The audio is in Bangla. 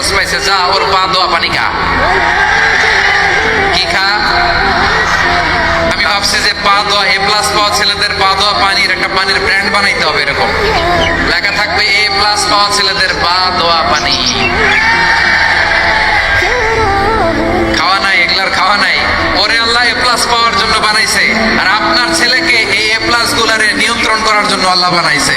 প্লাস পাইছে যা ওর পা, দোয়া, পানি খা। কি খা? আমি ভাবছি যে পা, দোয়া, এ প্লাস পাওয়া ছেলেদের পা, দোয়া, পানির একটা পানির ব্র্যান্ড বানাইতে হবে এরকম। লেখা থাকবে এ প্লাস পাওয়া ছেলেদের পা, দোয়া, পানি। খাওয়া নাই, এগুলার খাওয়া নাই। ওরে আল্লাহ, এ প্লাস পাওয়ার জন্য বানাইছে। আর আপনার ছেলেকে এই এ প্লাস গুলারে নিয়ন্ত্রণ করার জন্য আল্লাহ বানাইছে।